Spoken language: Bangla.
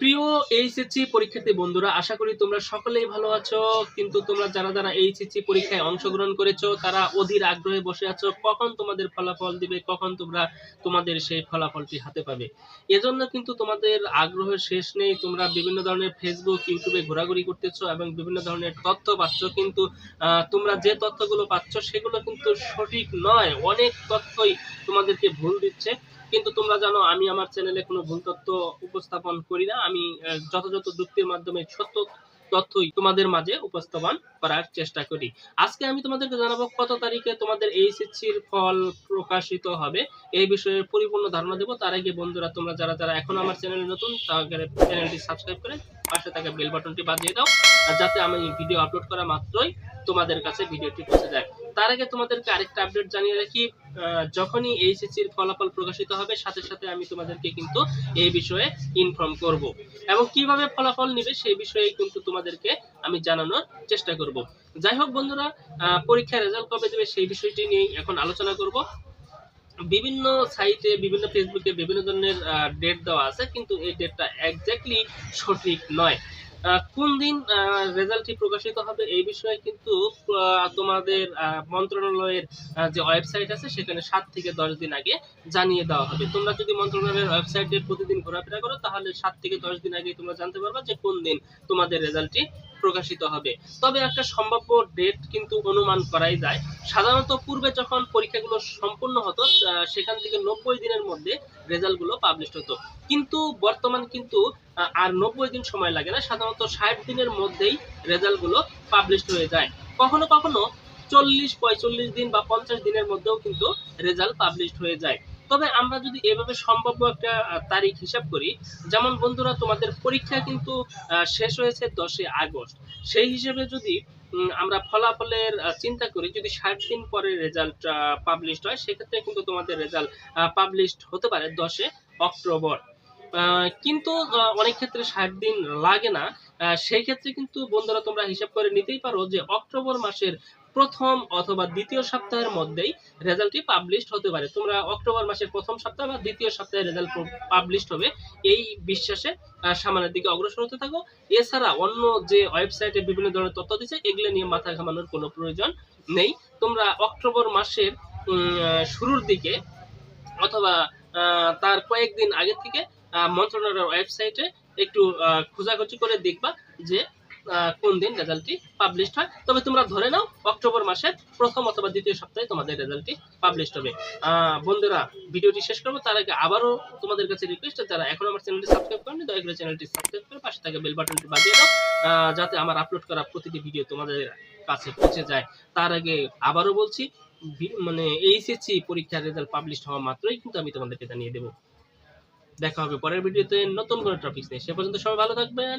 প্রিয় এইচএসসি পরীক্ষার্থী বন্ধুরা, আশা করি তোমরা সকলেই ভালো আছো। কিন্তু তোমরা যারা যারা এইচএসসি পরীক্ষায় অংশগ্রহণ করেছ, তারা অধীর আগ্রহে বসে আছো, কখন তোমাদের ফলাফল দিবে, কখন তোমরা তোমাদের সেই ফলাফলটি হাতে পাবে। এজন্য কিন্তু তোমাদের আগ্রহের শেষ নেই, তোমরা বিভিন্ন ধরনের ফেসবুক ইউটিউবে ঘোরাঘুরি করতেছো এবং বিভিন্ন ধরনের তথ্য পাচ্ছ। কিন্তু তোমরা যে তথ্যগুলো পাচ্ছ, সেগুলো কিন্তু সঠিক নয়, অনেক তথ্যই তোমাদেরকে ভুল দিচ্ছে। কিন্তু তোমরা জানো, আমি আমার চ্যানেলে কোনো ভুল তথ্য উপস্থাপন করি না। আমি যথাযথ যুক্তির মাধ্যমে সত্য তথ্যই তোমাদের মাঝে উপস্থাপন করার চেষ্টা করি। আজকে আমি তোমাদেরকে জানাব কত তারিখে তোমাদের এইচএসসির ফল প্রকাশিত হবে। এই বিষয়ে পরিপূর্ণ ধারণা দেবো। তার আগে বন্ধুরা, তোমরা যারা যারা এখন আমার চ্যানেলে নতুন তাহলে চ্যানেলটি সাবস্ক্রাইব করে পাশে থাকা বেল বাটনটি বাজিয়ে দাও। আর যাতে আমি ভিডিও আপলোড করা মাত্রই তোমাদের কাছে ভিডিওটি পৌঁছে যায়। তার আগে তোমাদেরকে আরেকটা আপডেট জানিয়ে রাখি যখনই এইচএসসির ফলাফল প্রকাশিত হবে, সাথে সাথে আমি তোমাদেরকে কিন্তু এই বিষয়ে ইনফর্ম করব। এবং কীভাবে ফলাফল নিবে সেই বিষয়ে কিন্তু তোমাদেরকে আমি জানানোর চেষ্টা করব। যাই হোক বন্ধুরা পরীক্ষার রেজাল্ট কবে দেবে সেই বিষয়টি নিয়ে এখন আলোচনা করব। বিভিন্ন সাইটে বিভিন্ন ফেসবুকে বিভিন্ন ধরনের ডেট দেওয়া আছে, কিন্তু এই ডেটটা এক্স্যাক্টলি সঠিক নয়। কোন দিন রেজাল্টটি প্রকাশিত হবে এই বিষয়ে কিন্তু তোমাদের মন্ত্রণালয়ের যে ওয়েবসাইট আছে, সেখানে সাত থেকে দশ দিন আগে জানিয়ে দেওয়া হবে। তোমরা যদি মন্ত্রণালয়ের ওয়েবসাইটে প্রতিদিন ঘোরাফেরা করো, তাহলে সাত থেকে দশ দিন আগে তোমরা জানতে পারবে যে কোন দিন তোমাদের রেজাল্টটি প্রকাশিত হবে। তবে একটা সম্ভাব্য ডেট কিন্তু অনুমান করাই যায়। সাধারণত পূর্বে যখন পরীক্ষাগুলো সম্পূর্ণ হতো সেখান থেকে নব্বই দিনের মধ্যে রেজাল্টগুলো পাবলিশ হতো। কিন্তু বর্তমান কিন্তু আর নব্বই দিন সময় লাগে না, সাধারণত ষাট দিনের মধ্যেই রেজাল্টগুলো পাবলিশ হয়ে যায়। কখনো কখনো চল্লিশ পঁয়তাল্লিশ দিন বা পঞ্চাশ দিনের মধ্যেও কিন্তু রেজাল্ট পাবলিশ হয়ে যায়। তবে আমরা যদি এভাবে সম্ভাব্য একটা তারিখ হিসাব করি, যেমন বন্ধুরা তোমাদের পরীক্ষা কিন্তু শেষ হয়েছে দশই আগস্ট। সেই হিসেবে যদি আমরা ফলাফলের চিন্তা করি, যদি ষাট দিন পরে রেজাল্ট পাবলিশড হয়, সেক্ষেত্রে কিন্তু তোমাদের রেজাল্ট পাবলিশড হতে পারে দশে অক্টোবর। কিন্তু অনেক ক্ষেত্রে ষাট দিন লাগে না। সেই ক্ষেত্রে কিন্তু বন্ধুরা তোমরা হিসাব করে নিতেই পারো যে অক্টোবর মাসের প্রথম অথবা দ্বিতীয় সপ্তাহের মধ্যেই রেজাল্টটি পাবলিশড হতে পারে। তোমরা অক্টোবর মাসের প্রথম সপ্তাহ বা দ্বিতীয় সপ্তাহে রেজাল্ট পাবলিশড হবে। এই বিশ্বাসে সামনের দিকে অগ্রসর হতে থাকো। এছাড়া অন্য যে ওয়েবসাইটে বিভিন্ন ধরনের তথ্য দিচ্ছে এগুলো নিয়ে মাথা ঘামানোর কোনো প্রয়োজন নেই। তোমরা অক্টোবর মাসের শুরুর দিকে অথবা তার কয়েকদিন আগে থেকে মন্ত্রণালয়ের ওয়েবসাইটে একটু খোঁজাখুঁজি করে দেখবা যে কোন দিন রেজাল্টটি পাবলিশড হয়? তবে তোমরা ধরে নাও, অক্টোবর মাসের প্রথম অথবা দ্বিতীয় সপ্তাহে তোমাদের রেজাল্টটি পাবলিশড হবে। বন্ধুরা, ভিডিওটি শেষ করব, তার আগে আবারও তোমাদের কাছে রিকোয়েস্ট যারা এখন আমার চ্যানেলটি সাবস্ক্রাইব করেনি দয়া করে চ্যানেলটি সাবস্ক্রাইব করে পাশে থাকা বেল বাটনটি বাজিয়ে দাও যাতে আমার আপলোড করা প্রতিটি ভিডিও তোমাদের কাছে পৌঁছে যায়। তার আগে আবারও বলছি মানে এইচএসসি পরীক্ষার রেজাল্ট পাবলিশ হওয়া মাত্রই কিন্তু আমি তোমাদেরকে জানিয়ে দেবো। দেখা হবে পরের ভিডিওতে নতুন কোনো টপিক নিয়ে। সে পর্যন্ত সবাই ভালো থাকবেন।